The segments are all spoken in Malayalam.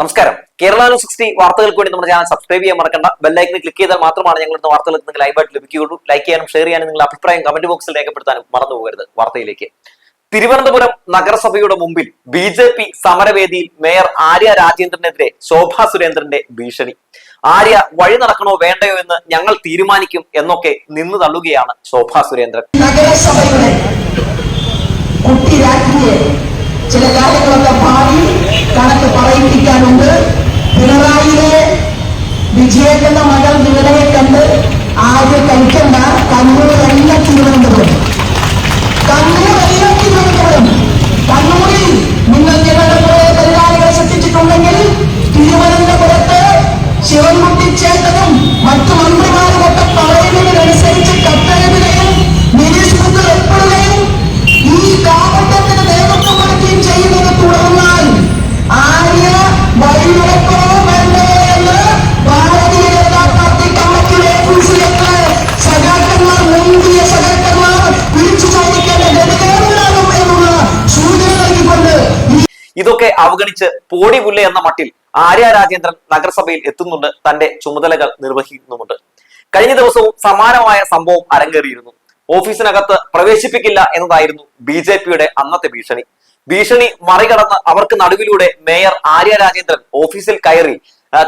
നമസ്കാരം. കേരള ന്യൂസ് സിക്സ്റ്റി വാർത്തകൾക്ക് വേണ്ടി നമ്മുടെ ചാനൽ സബ്സ്ക്രൈബ് ചെയ്യാൻ മറക്കണ്ട. ബെല്ലൈക്കിന് ക്ലിക്ക് ചെയ്താൽ മാത്രമാണ് ഇന്ന് വാർത്തകൾ നിങ്ങൾ ലൈവായിട്ട് ലഭിക്കുകയുള്ളൂ. ലൈക്ക് ചെയ്യാനും ഷെയർ ചെയ്യാനും നിങ്ങളുടെ അഭിപ്രായം കമന്റ് ബോക്സിൽ രേഖപ്പെടുത്താനും മറന്നുപോകരുത് വാർത്തയിലേക്ക്. തിരുവനന്തപുരം നഗരസഭയുടെ മുമ്പിൽ ബി ജെ പി സമരവേദിയിൽ മേയർ ആര്യ രാജേന്ദ്രനെതിരെ ശോഭാ സുരേന്ദ്രന്റെ ഭീഷണി. ആര്യ വഴി നടക്കണോ വേണ്ടയോ എന്ന് ഞങ്ങൾ തീരുമാനിക്കും എന്നൊക്കെ നിന്നു തള്ളുകയാണ് ശോഭാ സുരേന്ദ്രൻ. നഗരസഭയുടെ ചില കാര്യങ്ങളൊക്കെ പാടി കണക്ക് പറയിപ്പിക്കാനുണ്ട്. പിണറായിലെ വിജയൻ എന്ന മകൾ വിവരയെ കണ്ട് ആദ്യം കഴിക്കണ്ട കണ്ണൂരല്ല തിരുവനന്തപുരം. അവഗണിച്ച് പോടി പുല്ല് എന്ന മട്ടിൽ ആര്യ രാജേന്ദ്രൻ നഗരസഭയിൽ എത്തുന്നുണ്ട്. തന്റെ ചുമതലകൾ നിർവഹിക്കുന്നുമുണ്ട്. കഴിഞ്ഞ ദിവസവും സമാനമായ സംഭവം അരങ്ങേറിയിരുന്നു. ഓഫീസിനകത്ത് പ്രവേശിപ്പിക്കില്ല എന്നതായിരുന്നു ബി ജെ പിയുടെ അന്നത്തെ ഭീഷണി. ഭീഷണി മറികടന്ന് അവർക്ക് നടുവിലൂടെ മേയർ ആര്യ രാജേന്ദ്രൻ ഓഫീസിൽ കയറി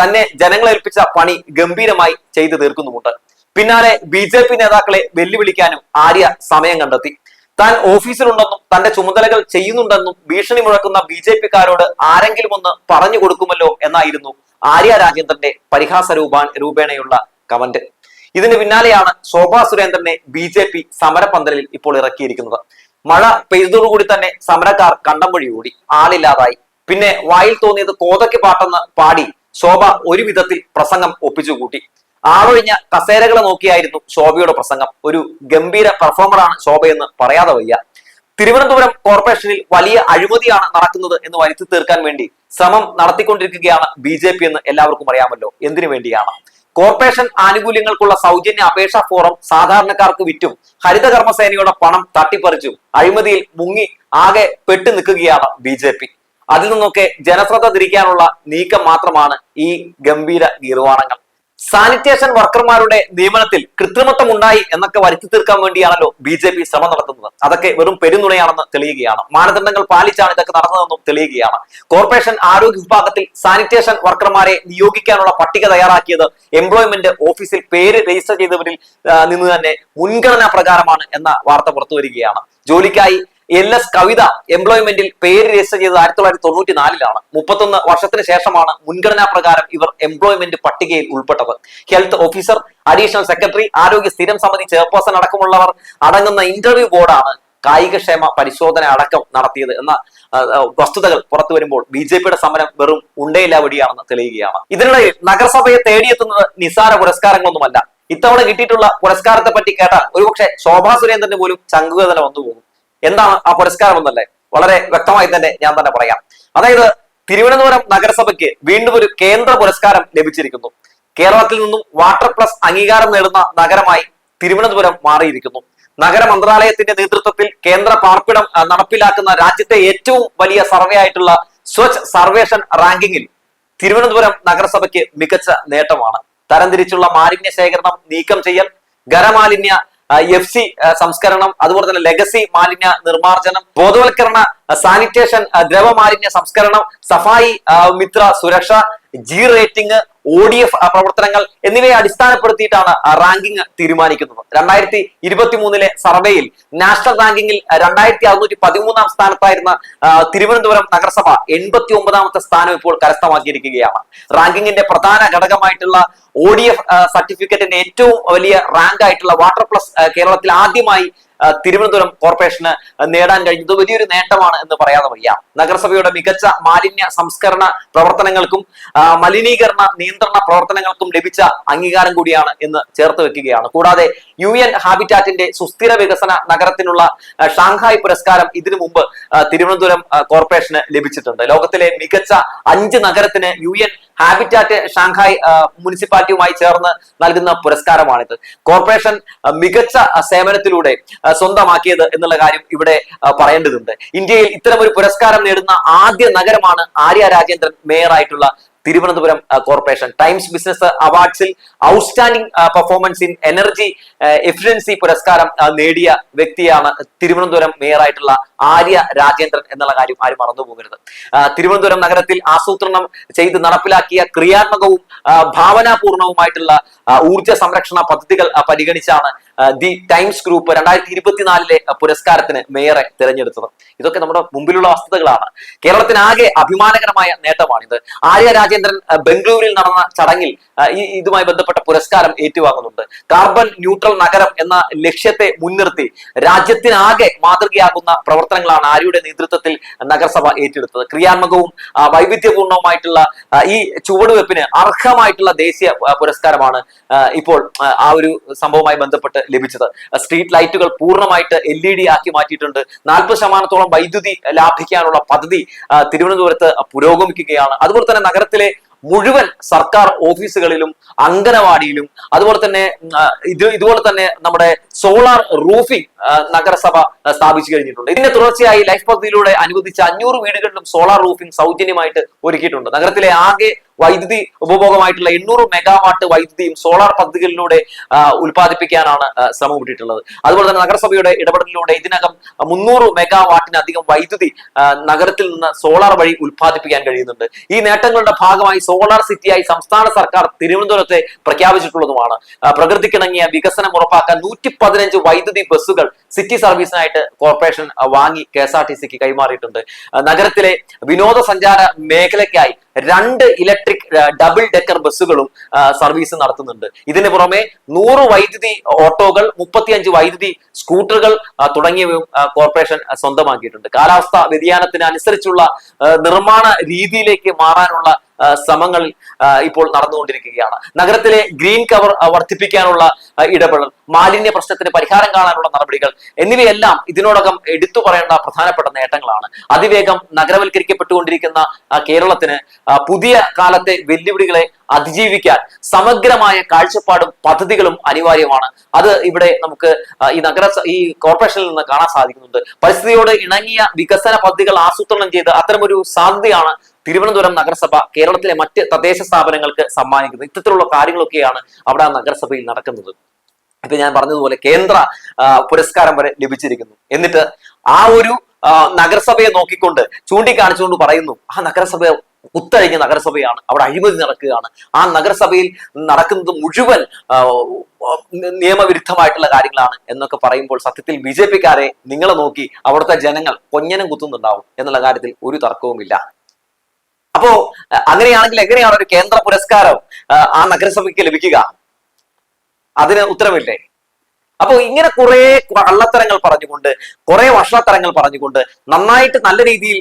തന്നെ ജനങ്ങളെ ഏൽപ്പിച്ച പണി ഗംഭീരമായി ചെയ്തു തീർക്കുന്നുമുണ്ട്. പിന്നാലെ ബി ജെ പി നേതാക്കളെ വെല്ലുവിളിക്കാനും ആര്യ സമയം കണ്ടെത്തി. താൻ ഓഫീസിലുണ്ടെന്നും തന്റെ ചുമതലകൾ ചെയ്യുന്നുണ്ടെന്നും ഭീഷണി മുഴക്കുന്ന ബി ജെ പിക്കാരോട് ആരെങ്കിലും ഒന്ന് പറഞ്ഞു കൊടുക്കുമല്ലോ എന്നായിരുന്നു ആര്യ രാജേന്ദ്രന്റെ പരിഹാസ രൂപാ രൂപേണയുള്ള കമന്റ്. ഇതിന് പിന്നാലെയാണ് ശോഭാ സുരേന്ദ്രനെ ബി ജെ പി സമരപന്തലിൽ ഇപ്പോൾ ഇറക്കിയിരിക്കുന്നത്. മഴ പെയ്തതോടുകൂടി തന്നെ സമരക്കാർ കണ്ടം ഓടി ആളില്ലാതായി. പിന്നെ വായിൽ തോന്നിയത് കോതയ്ക്ക് പാട്ടെന്ന് പാടി ശോഭ ഒരു വിധത്തിൽ പ്രസംഗം ഒപ്പിച്ചുകൂട്ടി. ആളൊഴിഞ്ഞ കസേരകളെ നോക്കിയായിരുന്നു ശോഭയുടെ പ്രസംഗം. ഒരു ഗംഭീര പെർഫോമറാണ് ശോഭയെന്ന് പറയാതെ വയ്യ. തിരുവനന്തപുരം കോർപ്പറേഷനിൽ വലിയ അഴിമതിയാണ് നടക്കുന്നത് എന്ന് വരുത്തി തീർക്കാൻ വേണ്ടി ശ്രമം നടത്തിക്കൊണ്ടിരിക്കുകയാണ് ബി ജെ പി എന്ന് എല്ലാവർക്കും അറിയാമല്ലോ. എന്തിനു വേണ്ടിയാണ്? കോർപ്പറേഷൻ ആനുകൂല്യങ്ങൾക്കുള്ള സൗജന്യ അപേക്ഷാ ഫോറം സാധാരണക്കാർക്ക് വിറ്റും ഹരിത പണം തട്ടിപ്പറിച്ചും അഴിമതിയിൽ മുങ്ങി ആകെ പെട്ടു നിൽക്കുകയാണ് ബി ജെ പി. അതിൽ നിന്നൊക്കെ ജനശ്രദ്ധ തിരിക്കാനുള്ള നീക്കം മാത്രമാണ് ഈ ഗംഭീര ഗീർവാണങ്ങൾ. സാനിറ്റേഷൻ വർക്കർമാരുടെ നിയമനത്തിൽ കൃത്രിമത്വം ഉണ്ടായി എന്നൊക്കെ വരുത്തി തീർക്കാൻ വേണ്ടിയാണല്ലോ ബി ജെ പി ശ്രമം നടത്തുന്നത്. അതൊക്കെ വെറും പെരുന്നുണയാണെന്ന് തെളിയുകയാണ്. മാനദണ്ഡങ്ങൾ പാലിച്ചാണ് ഇതൊക്കെ നടന്നതെന്നും തെളിയുകയാണ്. കോർപ്പറേഷൻ ആരോഗ്യ വിഭാഗത്തിൽ സാനിറ്റേഷൻ വർക്കർമാരെ നിയോഗിക്കാനുള്ള പട്ടിക തയ്യാറാക്കിയത് എംപ്ലോയ്മെന്റ് ഓഫീസിൽ പേര് രജിസ്റ്റർ ചെയ്തവരിൽ നിന്ന് തന്നെ മുൻഗണനാ പ്രകാരമാണ് എന്ന വാർത്ത പുറത്തു വരികയാണ്. ജോലിക്കായി എൽ എസ് കവിത എംപ്ലോയ്മെന്റിൽ പേര് രജിസ്റ്റർ ചെയ്തത് ആയിരത്തി തൊള്ളായിരത്തി തൊണ്ണൂറ്റി നാലിലാണ് മുപ്പത്തൊന്ന് വർഷത്തിന് ശേഷമാണ് മുൻഗണനാ പ്രകാരം ഇവർ എംപ്ലോയ്മെന്റ് പട്ടികയിൽ ഉൾപ്പെട്ടത്. ഹെൽത്ത് ഓഫീസർ അഡീഷണൽ സെക്രട്ടറി ആരോഗ്യ സ്ഥിരം സമിതി ചെയർപേഴ്സൺ അടക്കമുള്ളവർ അടങ്ങുന്ന ഇന്റർവ്യൂ ബോർഡാണ് കായികക്ഷേമ പരിശോധന അടക്കം നടത്തിയത് എന്ന വസ്തുതകൾ പുറത്തു വരുമ്പോൾ ബി ജെ പിയുടെ സമരം വെറും ഉണ്ടയില്ല വഴിയാണെന്ന് തെളിയുകയാണ്. ഇതിനിടയിൽ നഗരസഭയെ തേടിയെത്തുന്നത് നിസാര പുരസ്കാരങ്ങളൊന്നുമല്ല. ഇത്തവണ കിട്ടിയിട്ടുള്ള പുരസ്കാരത്തെ പറ്റി കേട്ടാൽ ഒരുപക്ഷെ ശോഭാ സുരേന്ദ്രന് പോലും ചങ്കുവേദന വന്നു പോകും എന്താണ് ആ പുരസ്കാരം എന്നല്ലേ? വളരെ വ്യക്തമായി തന്നെ ഞാൻ തന്നെ പറയാം. അതായത് തിരുവനന്തപുരം നഗരസഭയ്ക്ക് വീണ്ടും ഒരു കേന്ദ്ര പുരസ്കാരം ലഭിച്ചിരിക്കുന്നു. കേരളത്തിൽ നിന്നും വാട്ടർ പ്ലസ് അംഗീകാരം നേടുന്ന നഗരമായി തിരുവനന്തപുരം മാറിയിരിക്കുന്നു. നഗര മന്ത്രാലയത്തിന്റെ നേതൃത്വത്തിൽ കേന്ദ്ര പാർപ്പിടം നടപ്പിലാക്കുന്ന രാജ്യത്തെ ഏറ്റവും വലിയ സർവേ ആയിട്ടുള്ള സ്വച്ഛ് സർവേഷൻ റാങ്കിങ്ങിൽ തിരുവനന്തപുരം നഗരസഭയ്ക്ക് മികച്ച നേട്ടമാണ്. തരംതിരിച്ചുള്ള മാലിന്യ ശേഖരണം നീക്കം ചെയ്യൽ ഖരമാലിന്യ എഫ് സി സംസ്കരണം അതുപോലെ തന്നെ ലെഗസി മാലിന്യ നിർമ്മാർജനം ബോധവൽക്കരണ സാനിറ്റേഷൻ ദ്രവ മാലിന്യ സംസ്കരണം Safai Mitra Suraksha G rating O D F പ്രവർത്തനങ്ങൾ എന്നിവയെ അടിസ്ഥാനപ്പെടുത്തിയിട്ടാണ് റാങ്കിംഗ് തീരുമാനിക്കുന്നത്. രണ്ടായിരത്തി ഇരുപത്തി മൂന്നിലെ സർവേയിൽ നാഷണൽ റാങ്കിങ്ങിൽ രണ്ടായിരത്തി അറുന്നൂറ്റി പതിമൂന്നാം സ്ഥാനത്തായിരുന്ന തിരുവനന്തപുരം നഗരസഭ എൺപത്തി ഒമ്പതാമത്തെ സ്ഥാനം ഇപ്പോൾ കരസ്ഥമാക്കിയിരിക്കുകയാണ്. റാങ്കിങ്ങിന്റെ പ്രധാന ഘടകമായിട്ടുള്ള ഒ ഡി എഫ് സർട്ടിഫിക്കറ്റിന്റെ ഏറ്റവും വലിയ റാങ്ക് ആയിട്ടുള്ള വാട്ടർ പ്ലസ് കേരളത്തിൽ ആദ്യമായി തിരുവനന്തപുരം കോർപ്പറേഷന് നേടാൻ കഴിഞ്ഞത് വലിയൊരു നേട്ടമാണ് എന്ന് പറയാതെ വയ്യ. നഗരസഭയുടെ മികച്ച മാലിന്യ സംസ്കരണ പ്രവർത്തനങ്ങൾക്കും മലിനീകരണ നിയന്ത്രണ പ്രവർത്തനങ്ങൾക്കും ലഭിച്ച അംഗീകാരം കൂടിയാണ് എന്ന് ചേർത്ത് വെക്കുകയാണ്. കൂടാതെ യു എൻ ഹാബിറ്റാറ്റിന്റെ സുസ്ഥിര വികസന നഗരത്തിനുള്ള ഷാങ്ഹായ് പുരസ്കാരം ഇതിനു മുമ്പ് തിരുവനന്തപുരം കോർപ്പറേഷന് ലഭിച്ചിട്ടുണ്ട്. ലോകത്തിലെ മികച്ച അഞ്ച് നഗരത്തിന് യു എൻ ഹാബിറ്റാറ്റ് ഷാങ്ഹായ് മുനിസിപ്പാലിറ്റിയുമായി ചേർന്ന് നൽകുന്ന പുരസ്കാരമാണിത്. കോർപ്പറേഷൻ മികച്ച സേവനത്തിലൂടെ സ്വന്തമാക്കിയത് എന്നുള്ള കാര്യം ഇവിടെ പറയേണ്ടതുണ്ട്. ഇന്ത്യയിൽ ഇത്തരം ഒരു പുരസ്കാരം നേടുന്ന ആദ്യ നഗരമാണ് ആര്യ രാജേന്ദ്രൻ മേയറായിട്ടുള്ള Thiruvananthapuram corporation Times business അവാർഡ്സിൽ outstanding performance in energy efficiency പുരസ്കാരം നേടിയ വ്യക്തിയാണ് തിരുവനന്തപുരം മേയറായിട്ടുള്ള ആര്യ രാജേന്ദ്രൻ എന്നുള്ള കാര്യം ആരും മറന്നു പോകരുത് തിരുവനന്തപുരം നഗരത്തിൽ ആസൂത്രണം ചെയ്ത് നടപ്പിലാക്കിയ ക്രിയാത്മകവും ഭാവനാപൂർണവുമായിട്ടുള്ള ഊർജ ഊർജ സംരക്ഷണ പദ്ധതികൾ പരിഗണിച്ചാണ് ദി ടൈംസ് ഗ്രൂപ്പ് രണ്ടായിരത്തി ഇരുപത്തിനാലിലെ പുരസ്കാരത്തിന് മേയറെ തിരഞ്ഞെടുത്തത്. ഇതൊക്കെ നമ്മുടെ മുമ്പിലുള്ള വസ്തുതകളാണ്. കേരളത്തിനാകെ അഭിമാനകരമായ നേട്ടമാണിത്. ആര്യ രാജേന്ദ്രൻ ബംഗളൂരിൽ നടന്ന ചടങ്ങിൽ ഈ ഇതുമായി ബന്ധപ്പെട്ട പുരസ്കാരം ഏറ്റുവാങ്ങുന്നുണ്ട്. കാർബൺ ന്യൂട്രൽ നഗരം എന്ന ലക്ഷ്യത്തെ മുൻനിർത്തി രാജ്യത്തിനാകെ മാതൃകയാകുന്ന പ്രവർത്തനങ്ങളാണ് ആര്യയുടെ നേതൃത്വത്തിൽ നഗരസഭ ഏറ്റെടുത്തത്. ക്രിയാത്മകവും വൈവിധ്യപൂർണവുമായിട്ടുള്ള ഈ ചുവടുവെപ്പിന് അർഹമായിട്ടുള്ള ദേശീയ പുരസ്കാരമാണ് ഇപ്പോൾ ആ ഒരു സംഭവവുമായി ബന്ധപ്പെട്ട് ലഭിച്ചത്. സ്ട്രീറ്റ് ലൈറ്റുകൾ പൂർണമായിട്ട് എൽ ഇ ഡി ആക്കി മാറ്റിയിട്ടുണ്ട്. നാൽപ്പത് ശതമാനത്തോളം വൈദ്യുതി ലാഭിക്കാനുള്ള പദ്ധതി തിരുവനന്തപുരത്ത് പുരോഗമിക്കുകയാണ്. അതുപോലെ തന്നെ നഗരത്തിലെ മുഴുവൻ സർക്കാർ ഓഫീസുകളിലും അംഗനവാടിയിലും അതുപോലെ തന്നെ ഇത് ഇതുപോലെ തന്നെ നമ്മുടെ സോളാർ റൂഫിംഗ് നഗരസഭ സ്ഥാപിച്ചു കഴിഞ്ഞിട്ടുണ്ട്. ഇതിന്റെ തുടർച്ചയായി ലൈഫ് പദ്ധതിയിലൂടെ അനുവദിച്ച അഞ്ഞൂറ് വീടുകളിലും സോളാർ റൂഫിംഗ് സൗജന്യമായിട്ട് ഒരുക്കിയിട്ടുണ്ട്. നഗരത്തിലെ ആകെ വൈദ്യുതി ഉപഭോഗമായിട്ടുള്ള എണ്ണൂറ് മെഗാവാട്ട് വൈദ്യുതിയും സോളാർ പദ്ധതികളിലൂടെ ഉൽപ്പാദിപ്പിക്കാനാണ് ശ്രമം വിട്ടിട്ടുള്ളത് അതുപോലെ തന്നെ നഗരസഭയുടെ ഇടപെടലിലൂടെ ഇതിനകം മുന്നൂറ് മെഗാവാട്ടിനധികം വൈദ്യുതി നഗരത്തിൽ നിന്ന് സോളാർ വഴി ഉൽപ്പാദിപ്പിക്കാൻ കഴിയുന്നുണ്ട്. ഈ നേട്ടങ്ങളുടെ ഭാഗമായി സോളാർ സിറ്റിയായി സംസ്ഥാന സർക്കാർ തിരുവനന്തപുരത്തെ പ്രഖ്യാപിച്ചിട്ടുള്ളതുമാണ്. പ്രകൃതിക്കിണങ്ങിയ വികസനം ഉറപ്പാക്കാൻ നൂറ്റി പതിനഞ്ച് വൈദ്യുതി ബസ്സുകൾ സിറ്റി സർവീസിനായിട്ട് കോർപ്പറേഷൻ വാങ്ങി കെ എസ് ആർ ടി സിക്ക് കൈമാറിയിട്ടുണ്ട്. നഗരത്തിലെ വിനോദസഞ്ചാര മേഖലയ്ക്കായി രണ്ട് ഇലക്ട്രിക് ഡബിൾ ഡെക്കർ ബസ്സുകളും സർവീസ് നടത്തുന്നുണ്ട്. ഇതിന് പുറമെ നൂറ് വൈദ്യുതി ഓട്ടോകൾ മുപ്പത്തിയഞ്ച് വൈദ്യുതി സ്കൂട്ടറുകൾ തുടങ്ങിയവയും കോർപ്പറേഷൻ സ്വന്തമാക്കിയിട്ടുണ്ട്. കാലാവസ്ഥ വ്യതിയാനത്തിന് അനുസരിച്ചുള്ള നിർമ്മാണ രീതിയിലേക്ക് മാറാനുള്ള ശ്രമങ്ങൾ ഇപ്പോൾ നടന്നുകൊണ്ടിരിക്കുകയാണ്. നഗരത്തിലെ ഗ്രീൻ കവർ വർദ്ധിപ്പിക്കാനുള്ള ഇടപെടൽ മാലിന്യ പ്രശ്നത്തിന് പരിഹാരം കാണാനുള്ള നടപടികൾ എന്നിവയെല്ലാം ഇതിനോടകം എടുത്തു പറയേണ്ട പ്രധാനപ്പെട്ട നേട്ടങ്ങളാണ്. അതിവേഗം നഗരവൽക്കരിക്കപ്പെട്ടുകൊണ്ടിരിക്കുന്ന കേരളത്തിന് പുതിയ കാലത്തെ വെല്ലുവിളികളെ അതിജീവിക്കാൻ സമഗ്രമായ കാഴ്ചപ്പാടും പദ്ധതികളും അനിവാര്യമാണ്. അത് ഇവിടെ നമുക്ക് ഈ നഗര ഈ കോർപ്പറേഷനിൽ നിന്ന് കാണാൻ സാധിക്കുന്നുണ്ട്. പരിസ്ഥിതിയോട് ഇണങ്ങിയ വികസന പദ്ധതികൾ ആസൂത്രണം ചെയ്ത് അത്തരമൊരു സാധ്യതയാണ് തിരുവനന്തപുരം നഗരസഭ കേരളത്തിലെ മറ്റ് തദ്ദേശ സ്ഥാപനങ്ങൾക്ക് സമ്മാനിക്കുന്നത് ഇത്തരത്തിലുള്ള കാര്യങ്ങളൊക്കെയാണ് അവിടെ നഗരസഭയിൽ നടക്കുന്നത്. ഇപ്പൊ ഞാൻ പറഞ്ഞതുപോലെ കേന്ദ്ര പുരസ്കാരം വരെ ലഭിച്ചിരിക്കുന്നു. എന്നിട്ട് ആ ഒരു നഗരസഭയെ നോക്കിക്കൊണ്ട് ചൂണ്ടിക്കാണിച്ചുകൊണ്ട് പറയുന്നു ആ നഗരസഭ കുത്തഴിഞ്ഞ നഗരസഭയാണ്. അവിടെ അഴിമതി നടക്കുകയാണ്. ആ നഗരസഭയിൽ നടക്കുന്നത് മുഴുവൻ നിയമവിരുദ്ധമായിട്ടുള്ള കാര്യങ്ങളാണ് എന്നൊക്കെ പറയുമ്പോൾ സത്യത്തിൽ ബി നിങ്ങളെ നോക്കി അവിടുത്തെ ജനങ്ങൾ കൊഞ്ഞനം കുത്തുന്നുണ്ടാവും എന്നുള്ള കാര്യത്തിൽ ഒരു തർക്കവുമില്ല. അപ്പോ അങ്ങനെയാണെങ്കിൽ എങ്ങനെയാണ് ഒരു കേന്ദ്ര പുരസ്കാരം ആ നഗരസഭയ്ക്ക് ലഭിക്കുക? അതിന് ഉത്തരവില്ലേ? അപ്പോ ഇങ്ങനെ കുറെ കള്ളത്തരങ്ങൾ പറഞ്ഞുകൊണ്ട് കുറെ വഷളത്തരങ്ങൾ പറഞ്ഞുകൊണ്ട് നന്നായിട്ട് നല്ല രീതിയിൽ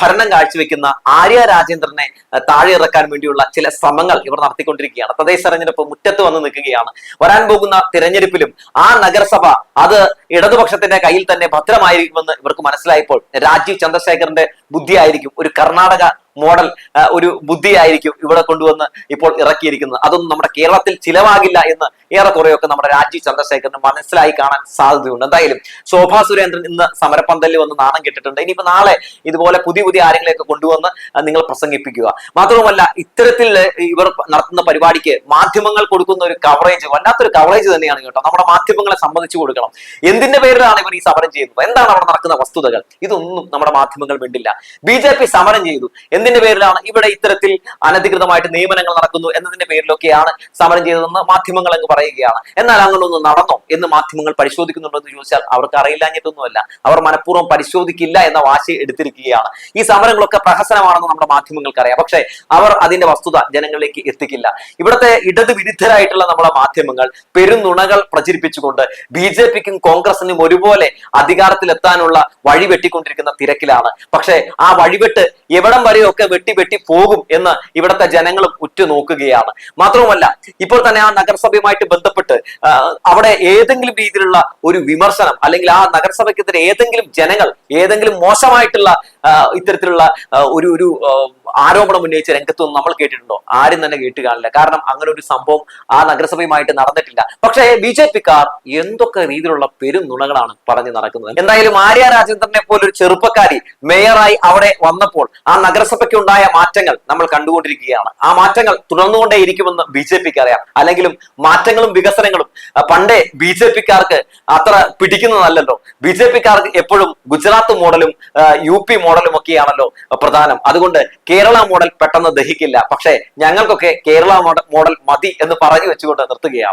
ഭരണം കാഴ്ചവെക്കുന്ന ആര്യ രാജേന്ദ്രനെ താഴെ ഇറക്കാൻ വേണ്ടിയുള്ള ചില ശ്രമങ്ങൾ ഇവർ നടത്തിക്കൊണ്ടിരിക്കുകയാണ്. തദ്ദേശ തെരഞ്ഞെടുപ്പ് മുറ്റത്ത് വന്ന് നിൽക്കുകയാണ്. വരാൻ പോകുന്ന തിരഞ്ഞെടുപ്പിലും ആ നഗരസഭ അത് ഇടതുപക്ഷത്തിന്റെ കയ്യിൽ തന്നെ ഭദ്രമായിരിക്കുമെന്ന് ഇവർക്ക് മനസ്സിലായപ്പോൾ രാജീവ് ചന്ദ്രശേഖറിന്റെ ബുദ്ധിയായിരിക്കും ഒരു കർണാടക മോഡൽ ഒരു ബുദ്ധിയായിരിക്കും ഇവിടെ കൊണ്ടുവന്ന് ഇപ്പോൾ ഇറക്കിയിരിക്കുന്നത്. അതൊന്നും നമ്മുടെ കേരളത്തിൽ ചിലവാകില്ല എന്ന് ഏറെക്കുറെയൊക്കെ നമ്മുടെ രാജീവ് ചന്ദ്രശേഖരന് മനസ്സിലായി കാണാൻ സാധ്യതയുണ്ട്. എന്തായാലും ശോഭാ സുരേന്ദ്രൻ ഇന്ന് സമരപ്പന്തലിൽ വന്ന് നാണം കെട്ടിട്ടുണ്ട്. ഇനിയിപ്പോ നാളെ ഇതുപോലെ പുതിയ പുതിയ ആരെങ്കിലെയൊക്കെ കൊണ്ടുവന്ന് നിങ്ങൾ പ്രസംഗിപ്പിക്കുക. മാത്രവുമല്ല ഇത്തരത്തിൽ ഇവർ നടത്തുന്ന പരിപാടിക്ക് മാധ്യമങ്ങൾ കൊടുക്കുന്ന ഒരു കവറേജ് വല്ലാത്തൊരു കവറേജ് തന്നെയാണ് കേട്ടോ. നമ്മുടെ മാധ്യമങ്ങളെ സംബന്ധിച്ചു കൊടുക്കണം. എന്തിന്റെ പേരിലാണ് ഇവർ ഈ സമരം ചെയ്യുന്നത്? എന്താണ് അവിടെ നടക്കുന്ന വസ്തുതകൾ? ഇതൊന്നും നമ്മുടെ മാധ്യമങ്ങൾ വേണ്ടില്ല ബി സമരം ചെയ്തു. എന്തിന്റെ പേരിലാണ് ഇവിടെ ഇത്തരത്തിൽ അനധികൃതമായിട്ട് നിയമനങ്ങൾ നടക്കുന്നു എന്നതിന്റെ പേരിലൊക്കെയാണ് സമരം ചെയ്തതെന്ന് മാധ്യമങ്ങൾ അങ്ങ് പറയുകയാണ്. എന്നാൽ അങ്ങനൊന്നും നടന്നോ എന്ന് മാധ്യമങ്ങൾ പരിശോധിക്കുന്നുണ്ടോ എന്ന് ചോദിച്ചാൽ അവർക്ക് അറിയില്ലാഞ്ഞിട്ടൊന്നുമല്ല. അവർ മനഃപൂർവം പരിശോധിക്കില്ല എന്ന വാശി എടുത്തിരിക്കുകയാണ്. ഈ സമരങ്ങളൊക്കെ പ്രഹസനമാണെന്ന് നമ്മുടെ മാധ്യമങ്ങൾക്ക് അറിയാം പക്ഷേ അവർ അതിന്റെ വസ്തുത ജനങ്ങളിലേക്ക് എത്തിക്കില്ല. ഇവിടുത്തെ ഇടത് വിരുദ്ധരായിട്ടുള്ള നമ്മുടെ മാധ്യമങ്ങൾ പെരുന്നുണകൾ പ്രചരിപ്പിച്ചുകൊണ്ട് ബി ജെ പിക്കും കോൺഗ്രസിനും ഒരുപോലെ അധികാരത്തിലെത്താനുള്ള വഴി വെട്ടിക്കൊണ്ടിരിക്കുന്ന തിരക്കിലാണ്. പക്ഷേ ആ വഴിവെട്ട് എവിടം വരെയൊക്കെ വെട്ടി വെട്ടി പോകും എന്ന് ഇവിടുത്തെ ജനങ്ങളും ഉറ്റുനോക്കുകയാണ്. മാത്രവുമല്ല ഇപ്പോൾ തന്നെ ആ നഗരസഭയുമായിട്ട് ബന്ധപ്പെട്ട് അവിടെ ഏതെങ്കിലും രീതിയിലുള്ള ഒരു വിമർശനം അല്ലെങ്കിൽ ആ നഗരസഭയ്ക്കെതിരെ ഏതെങ്കിലും ജനങ്ങൾ ഏതെങ്കിലും മോശമായിട്ടുള്ള ഇത്തരത്തിലുള്ള ഒരു ഒരു ആരോപണം ഉന്നയിച്ച രംഗത്തൊന്നും നമ്മൾ കേട്ടിട്ടുണ്ടോ? ആരും തന്നെ കേട്ട് കാണില്ല. കാരണം അങ്ങനെ ഒരു സംഭവം ആ നഗരസഭയുമായിട്ട് നടന്നിട്ടില്ല. പക്ഷേ ബി ജെ പിക്കാർ എന്തൊക്കെ രീതിയിലുള്ള പെരും നുണകളാണ് പറഞ്ഞു നടക്കുന്നത്? എന്തായാലും ആര്യ രാജേന്ദ്രനെ പോലെ ഒരു ചെറുപ്പക്കാരി മേയറായി അവിടെ വന്നപ്പോൾ ആ നഗരസഭയ്ക്ക് ഉണ്ടായ മാറ്റങ്ങൾ നമ്മൾ കണ്ടുകൊണ്ടിരിക്കുകയാണ്. ആ മാറ്റങ്ങൾ തുടർന്നുകൊണ്ടേയിരിക്കുമെന്ന് ബി ജെ പിക്ക് അറിയാം അല്ലെങ്കിലും മാറ്റങ്ങളും വികസനങ്ങളും പണ്ടേ ബി ജെ പിക്കാർക്ക് അത്ര പിടിക്കുന്നതല്ലല്ലോ. ബി ജെ പിക്കാർക്ക് എപ്പോഴും ഗുജറാത്ത് മോഡലും യു പി മോഡലും ഒക്കെയാണല്ലോ പ്രധാനം. അതുകൊണ്ട് കേരള മോഡൽ പെട്ടെന്ന് ദഹിക്കില്ല. പക്ഷേ ഞങ്ങൾക്കൊക്കെ കേരള മോഡൽ മതി എന്ന് പറഞ്ഞു വെച്ചുകൊണ്ട് നിർത്തുകയാണ്.